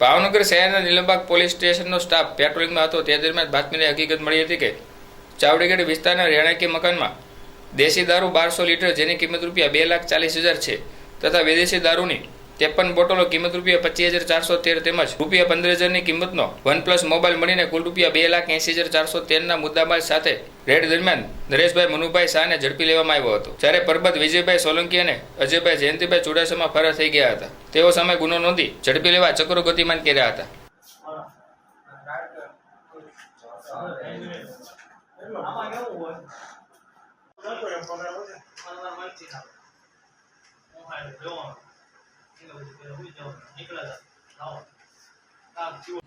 ભાવનગર શહેરના નીલમબાગ પોલીસ સ્ટેશનનો સ્ટાફ પેટ્રોલિંગમાં હતો. તે દરમિયાન બાતમીની હકીકત મળી હતી કે ચાવડીગઢ વિસ્તારના રહેણાંકી મકાનમાં દેશી દારૂ બારસો લીટર, જેની કિંમત રૂપિયા બે લાખ ચાલીસ હજાર છે, તથા વિદેશી દારૂની ત્રેપન બોટલો કિંમત રૂપિયા પચીસ હજાર ચારસો તેર તેમજ રૂપિયા પંદર હજારની કિંમતનો વન પ્લસ મોબાઈલ મળીને કુલ રૂપિયા બે લાખ એંસી હજાર ચારસો તેરના મુદ્દામાલ સાથે રેડ દરમિયાન નરેશભાઈ મનુભાઈ શાહને ઝડપી લેવામાં આવ્યો હતો. જ્યારે પરબત વિજયભાઈ સોલંકી અને અજયભાઈ જયંતિભાઈ ચુડાસમા ફરાર થઈ ગયા હતા. તેઓ સામે ગુનો નોંધી ઝડપી લેવા ચક્રો ગતિમાન કર્યા હતા. આમાં 那个那个位置叫 Nicholas，然后那就。